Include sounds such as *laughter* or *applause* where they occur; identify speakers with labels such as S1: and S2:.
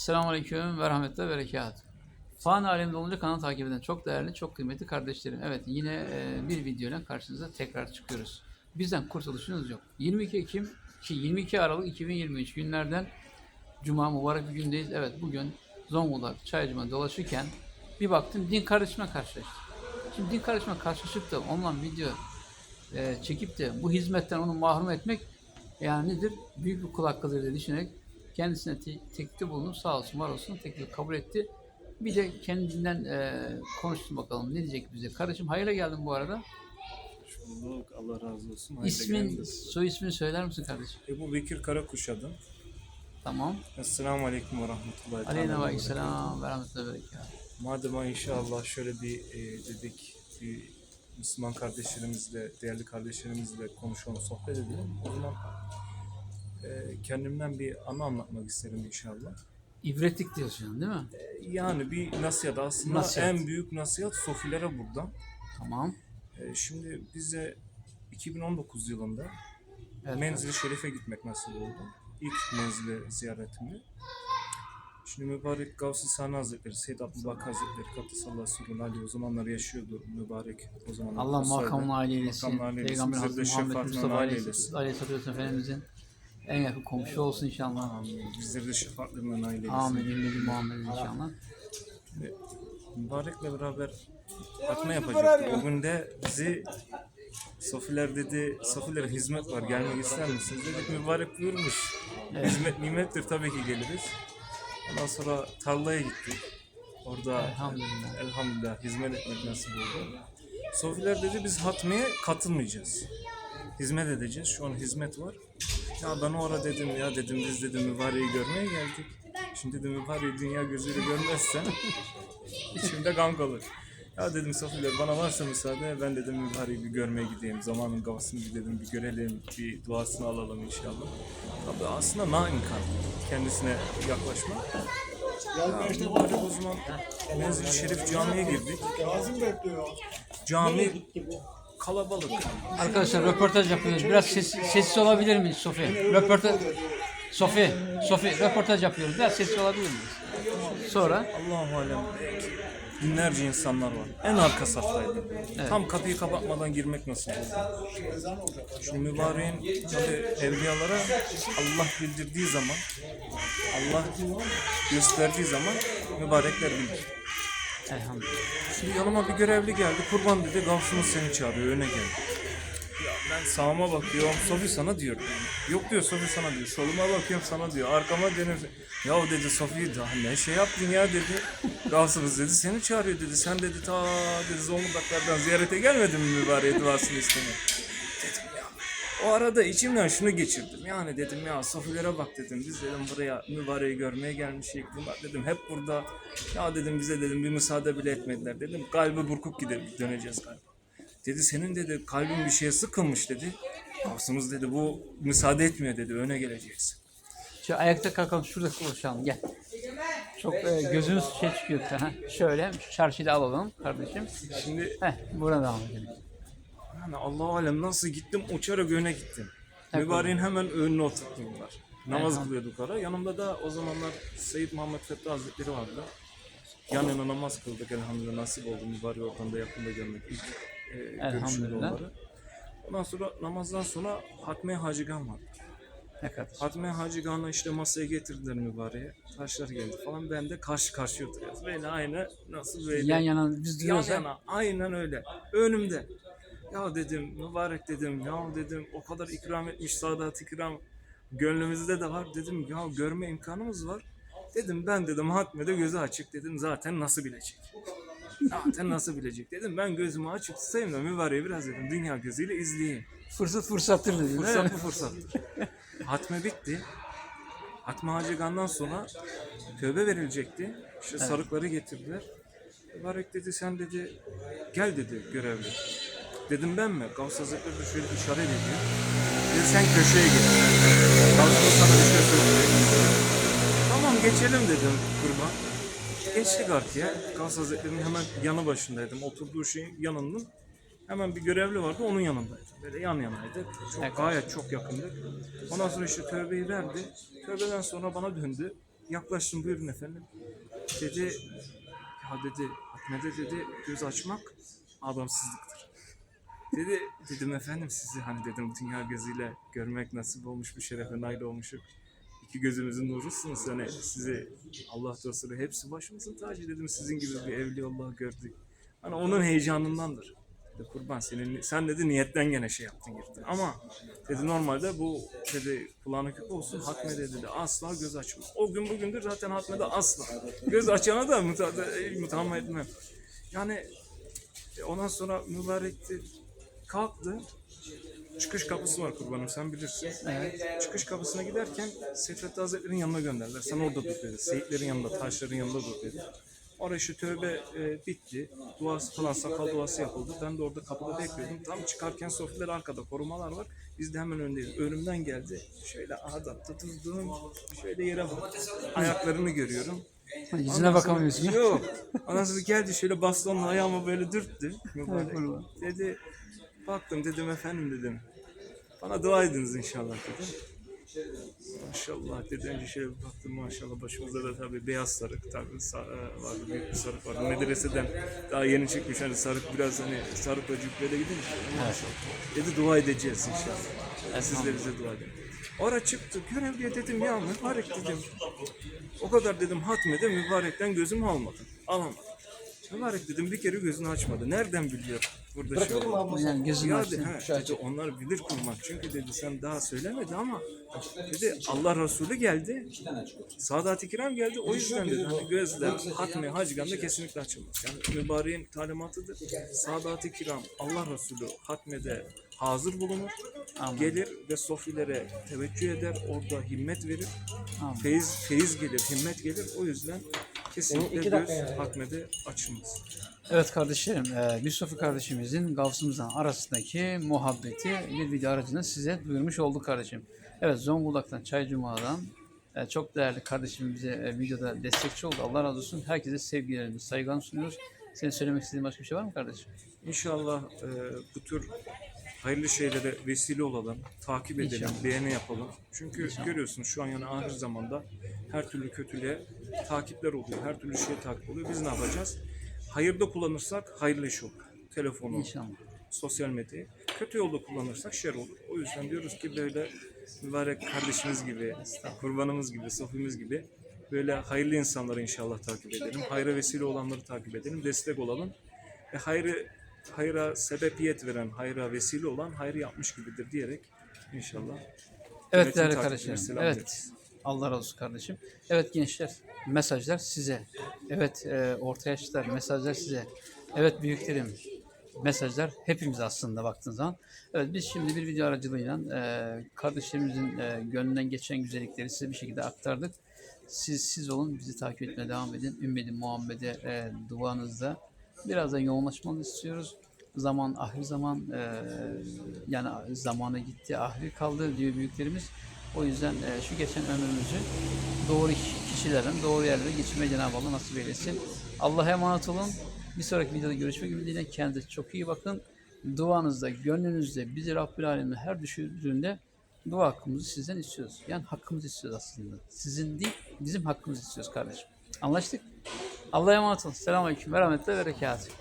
S1: Selamun Aleyküm ve rahmetle berekat. Fan alemde olunca kanalı takip eden çok değerli, çok kıymetli kardeşlerim. Evet yine e, bir videoyla karşınıza tekrar çıkıyoruz. Bizden kurtuluşunuz yok. 22 Ekim, şey 22 Aralık 2023 günlerden Cuma mübarek bir gündeyiz. Evet bugün Zonguldak Çaycıma dolaşırken bir baktım din kardeşime karşılaştım. Şimdi din kardeşime karşılaşıp da onunla video e, çekip de bu hizmetten onu mahrum etmek yani nedir? Büyük bir kul hakkıdır diye düşünerek kendisine te- teklifte bulundum. Sağ olsun, var olsun. Teklifi kabul etti. Bir de kendinden e, konuştum bakalım. Ne diyecek bize? Kardeşim hayırlı geldin bu arada.
S2: Hoş bulduk. Allah razı olsun. Hayırlı
S1: İsmin,
S2: geldiniz.
S1: soy ismini söyler misin kardeşim?
S2: Ebu Bekir Karakuş adım.
S1: Tamam.
S2: Esselamu Aleyküm ve Rahmetullahi
S1: Aleyna ve
S2: Teala.
S1: Aleykümselam ve rahmetullahi ve.
S2: Madem inşallah şöyle bir e, dedik bir Müslüman kardeşlerimizle, değerli kardeşlerimizle konuşalım, sohbet edelim. O zaman kendimden bir anı anlatmak isterim inşallah.
S1: İbretlik diyorsun değil mi?
S2: E, yani bir nasihat aslında
S1: Nasihat.
S2: en büyük nasihat sofilere buradan.
S1: Tamam.
S2: E, şimdi bize 2019 yılında
S1: Evet,
S2: Menzil-i Şerif'e gitmek nasip oldu. İlk menzile ziyaretimde. Şimdi mübarek Gavs-ı Sani Hazretleri, Seyyid Abdülbak Hazretleri, Kattısallahu Sürrun Ali o zamanlar yaşıyordu mübarek o zamanlar.
S1: Allah makamını aile eylesin. Peygamber Hazreti Muhammed Mustafa. Aleyhisselatü Vesselam Efendimizin en yakın komşu olsun inşallah.
S2: Amin. Bizleri de şefaatlerinden nail eylesin.
S1: Amin. Ümmeti Muhammed inşallah.
S2: Mübarekle beraber hatme yapacaktık. O gün de bizi Sofiler dedi, Sofilere hizmet var gelmek ister misiniz? Dedik mübarek buyurmuş. Hizmet nimettir tabii ki geliriz. Ondan sonra tarlaya gittik. Orada
S1: Elhamdülillah.
S2: elhamdülillah hizmet etmek nasip oldu. Sofiler dedi biz hatmeye katılmayacağız. Hizmet edeceğiz. Şu an hizmet var. Ya ben o ara dedim ya dedim biz dedim mübareği görmeye geldik. Şimdi dedim mübareği dünya gözüyle görmezsen *laughs* içimde gam kalır. Ya dedim Sofiler bana varsa müsaade ben dedim mübareği bir görmeye gideyim. Zamanın kafasını bir dedim bir görelim. Bir duasını alalım inşallah. Tabii aslında na imkan kendisine yaklaşma. Ya mübarek o zaman Menzil-i Şerif camiye girdik. Cami kalabalık.
S1: Arkadaşlar röportaj yapıyoruz. Biraz ses, sessiz olabilir miyiz Sofi? Röportaj Sofi, Sofi röportaj yapıyoruz. Biraz sessiz olabilir miyiz? Sonra
S2: Allahu alem binlerce insanlar var. En arka saftaydı. Tam kapıyı kapatmadan girmek nasıl oldu? Şimdi mübareğin tabi evliyalara Allah bildirdiği zaman Allah gösterdiği zaman mübarekler bilir.
S1: Elhamdülillah.
S2: Şimdi yanıma bir görevli geldi. Kurban dedi Gavsumuz seni çağırıyor öne gel. Ben sağıma bakıyorum Sofi sana diyor. Yok diyor Sofi sana diyor. Soluma bakıyorum sana diyor. Arkama dönüyorum. Ya dedi Sofi daha ne şey yaptın ya dedi. Gavsumuz dedi seni çağırıyor dedi. Sen dedi ta dedi Zonguldaklardan ziyarete gelmedin mi mübareğe duasını istemeye. O arada içimden şunu geçirdim. Yani dedim ya Sofilere bak dedim. Biz dedim buraya mübareği görmeye gelmişik. Bunlar dedim hep burada. Ya dedim bize dedim bir müsaade bile etmediler. Dedim kalbi burkup gidelim döneceğiz galiba. Dedi senin dedi kalbin bir şeye sıkılmış dedi. Gavsımız dedi bu müsaade etmiyor dedi öne geleceksin.
S1: Şu ayakta kalkalım şurada konuşalım gel. Çok e, gözünüz şey çıkıyor. Ha, şöyle şu çarşıyı da alalım kardeşim.
S2: Şimdi
S1: Heh burada devam edelim.
S2: Yani Allah alem nasıl gittim uçarak öne gittim. Mübareğin hemen önüne oturttular. Namaz
S1: Elham-
S2: kılıyorduk ara. Yanımda da o zamanlar Seyyid Muhammed Fethi Hazretleri vardı. Yan yana namaz kıldık elhamdülillah nasip oldu mübarek ortamda yakında görmek ilk e, görüşümde onları. Ondan sonra namazdan sonra Hatme Hacıgan vardı.
S1: Ne kardeşim?
S2: Hatme Hacıgan'ı işte masaya getirdiler mübareğe. Taşlar geldi falan. Ben de karşı karşıya oturuyoruz. Böyle aynı nasıl böyle.
S1: Yan yana biz
S2: Yan
S1: duruyoruz. ha.
S2: yana aynen öyle. Önümde. Ya dedim mübarek dedim ya dedim o kadar ikram etmiş Sadat ikram gönlümüzde de var dedim ya görme imkanımız var. Dedim ben dedim Hatme'de gözü açık dedim zaten nasıl bilecek. Zaten nasıl bilecek dedim ben gözümü açık tutayım da mübareği biraz dedim dünya gözüyle izleyeyim.
S1: Fırsat fırsattır dedin?
S2: Fırsat bu fırsattır. Hatme bitti. Hatme Hacıgan'dan sonra tövbe verilecekti. İşte sarıkları getirdiler. Mübarek dedi sen dedi gel dedi görevli. Dedim ben mi? Gavs Hazretleri de şöyle işaret ediyor. Dedi sen köşeye geç. Gavs sana bir şey söyleyecek. Tamam geçelim dedim kurban. Geçtik arkaya. Gavs Hazretleri'nin hemen yanı başındaydım. Oturduğu şeyin yanının hemen bir görevli vardı onun yanındaydı. Böyle yan yanaydı. Çok
S1: Evet.
S2: gayet çok yakındı. Ondan sonra işte tövbeyi verdi. Tövbeden sonra bana döndü. Yaklaştım buyurun efendim. Dedi ya dedi Ahmet'e dedi göz açmak adamsızlıktır. Dedi dedim efendim sizi hani dedim dünya gözüyle görmek nasip olmuş bir şerefe nail olmuşum. İki gözümüzün nurusunuz hani sizi Allah dostları hepsi başımızın tacı dedim sizin gibi bir evli Allah gördük. Hani onun heyecanındandır. Dedi, kurban senin sen dedi niyetten gene şey yaptın girdin ama dedi normalde bu dedi kulağına küpe olsun Hatme'de dedi asla göz açma. O gün bugündür zaten Hatme'de asla. Göz açana da müta- mutamma etmem. Yani e, ondan sonra mübarekti kalktı. Çıkış kapısı var kurbanım sen bilirsin.
S1: Evet.
S2: Çıkış kapısına giderken Seyfettin Hazretleri'nin yanına gönderdiler. Sen orada dur dedi. Seyitlerin yanında, taşların yanında dur dedi. Oraya şu tövbe e, bitti. Duası falan sakal duası yapıldı. Ben de orada kapıda bekliyordum. Tam çıkarken sofiler arkada korumalar var. Biz de hemen öndeyiz. Önümden geldi. Şöyle adapta durdum. Şöyle yere bak. Ayaklarını görüyorum.
S1: Yüzüne
S2: Ondan sonra-
S1: bakamıyorsun.
S2: Yok. Sonra geldi şöyle bastonla ayağıma böyle dürttü. Mübarek. Dedi baktım dedim efendim dedim. Bana dua ediniz inşallah dedim. Maşallah dedi önce şöyle bir baktım maşallah başımızda da tabii beyaz sarık tabii e, vardı büyük bir sarık vardı. Medreseden daha yeni çıkmış hani sarık biraz hani sarıkla cübbeyle gidince maşallah. Dedi dua edeceğiz inşallah. Siz de bize dua edin. Ora çıktı görevliye dedim ya mübarek dedim. O kadar dedim hatmede mübarekten gözümü almadım. Alamadım. Mübarek dedim bir kere gözünü açmadı. Nereden biliyor burada şey olduğunu?
S1: Yani gözünü
S2: Ya
S1: açtın.
S2: de, he, dedi, onlar bilir kurmak. Çünkü dedi sen daha söylemedi ama dedi Allah Resulü geldi. Sadat-ı Kiram geldi. O yüzden dedi hani gözler hatmi hacganda kesinlikle açılmaz. Yani mübareğin talimatıdır. Sadat-ı Kiram Allah Resulü hatmede hazır bulunur.
S1: Amin.
S2: Gelir ve sofilere teveccüh eder. Orada himmet verir.
S1: Amin.
S2: Feyiz, feyiz gelir, himmet gelir. O yüzden kesinlikle göz hatmede açılmaz.
S1: Evet kardeşlerim, e, Yusuf kardeşimizin Gavsımızdan arasındaki muhabbeti bir video aracılığıyla size duyurmuş olduk kardeşim. Evet Zonguldak'tan, Çay Cuma'dan e, çok değerli kardeşim bize e, videoda destekçi oldu. Allah razı olsun. Herkese sevgilerimizi, saygılarımızı sunuyoruz. Senin söylemek istediğin başka bir şey var mı kardeşim?
S2: İnşallah e, bu tür hayırlı şeylere vesile olalım, takip edelim,
S1: İnşallah.
S2: beğeni yapalım. Çünkü görüyorsunuz şu an yani ahir zamanda her türlü kötülüğe takipler oluyor, her türlü şeye takip oluyor. Biz ne yapacağız? Hayırda kullanırsak hayırlı iş olur. Telefonu,
S1: İnşallah.
S2: sosyal medyayı. Kötü yolda kullanırsak şer olur. O yüzden diyoruz ki böyle mübarek kardeşimiz gibi, kurbanımız gibi, sofimiz gibi böyle hayırlı insanları inşallah takip edelim. Hayra vesile olanları takip edelim, destek olalım. Ve hayrı, hayra sebebiyet veren, hayra vesile olan hayrı yapmış gibidir diyerek inşallah.
S1: Evet değerli kardeşlerim. Evet.
S2: ederiz.
S1: Allah razı olsun kardeşim. Evet gençler mesajlar size. Evet e, orta yaşlılar mesajlar size. Evet büyüklerim mesajlar hepimiz aslında baktığın zaman. Evet biz şimdi bir video aracılığıyla e, kardeşlerimizin e, gönlünden geçen güzellikleri size bir şekilde aktardık. Siz siz olun bizi takip etmeye devam edin. Ümmedim Muhammed'e e, duanızda biraz da yoğunlaşmanızı istiyoruz. Zaman ahir zaman e, yani zamanı gitti ahir kaldı diyor büyüklerimiz. O yüzden e, şu geçen ömrümüzü doğru kişilerden doğru yerlere geçirmeyi Cenab-ı Allah nasip eylesin. Allah'a emanet olun. Bir sonraki videoda görüşmek ümidiyle kendinize çok iyi bakın. Duanızda, gönlünüzde bizi Rabbül Alemin her düşürdüğünde dua hakkımızı sizden istiyoruz. Yani hakkımızı istiyoruz aslında. Sizin değil, bizim hakkımızı istiyoruz kardeşim. Anlaştık? Allah'a emanet olun. Selamünaleyküm ve rahmetle berekatuhu.